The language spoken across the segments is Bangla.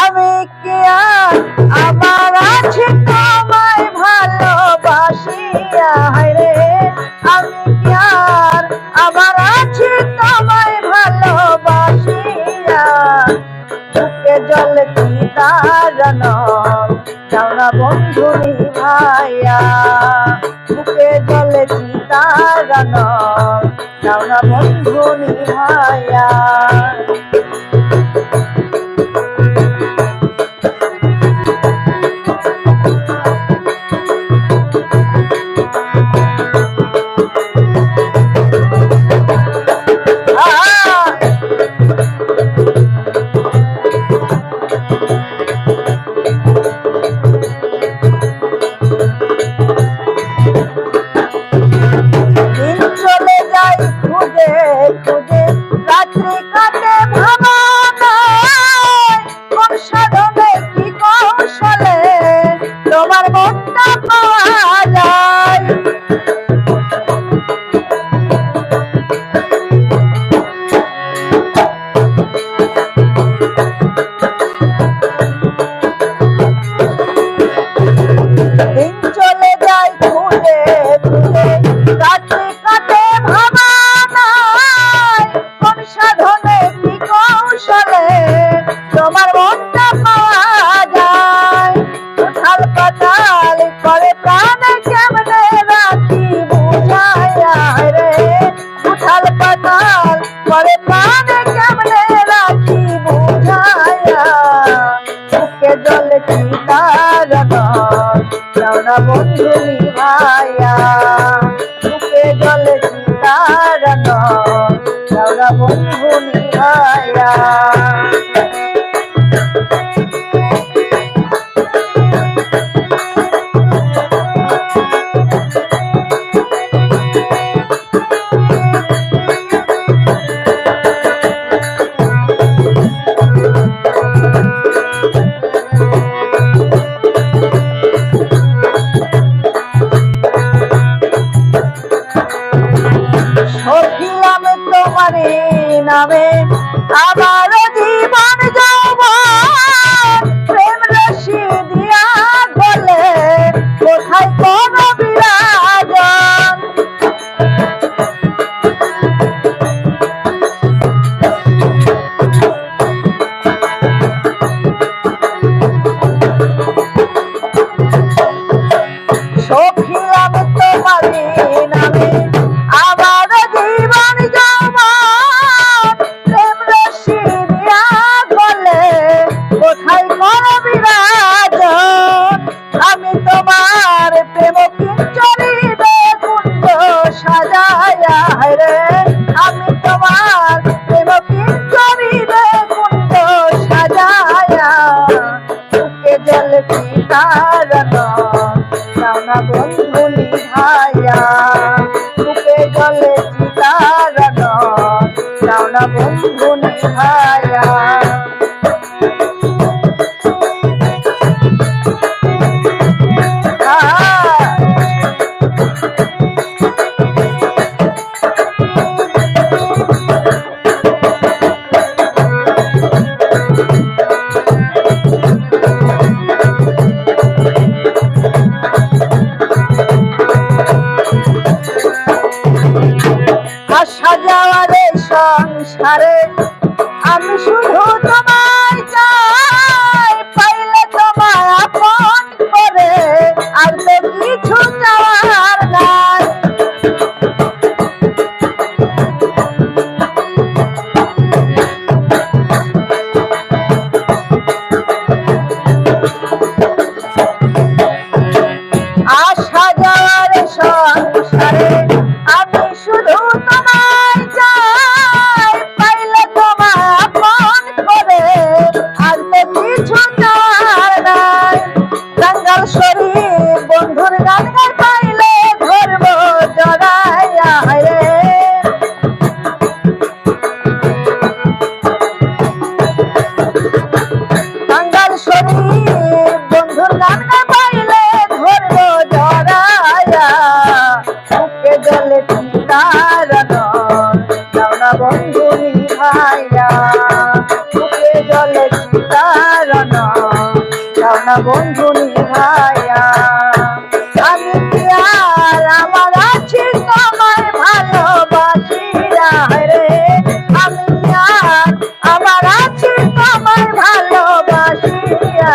আমি কি আর? আমার আছে তোমায় ভালোবাসিয়া রে, আমি কি আর? আমার আছে তোমায় ভালোবাসিয়া চোখে জল কি তারানো চাওনা বন্ধুরি ভাইয়া চোখে জল কি তারানো চাওনা বন্ধু ভাইয়া। বন্ধু নামে। আবারও জীবন যায় রে, আমি তোমার প্রেমকিন শরীরে কুণ্ড সাজায়া। বুকে জল পিতার নানা বন্ধু নিধায়া বুকে জল পিতার নানা বন্ধু নিধায়া সংসারে আমি শুধু না বন্ধু ভাইয়া আমি কি আর আমার আছি তোমায় ভালোবাসিয়া রে? আমি কি আর আমার আছি তোমায় ভালোবাসিয়া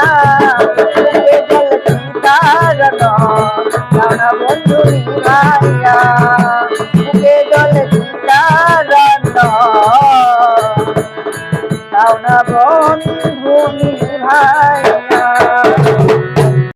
না বন্ধু ভাইয়া জল চিতার না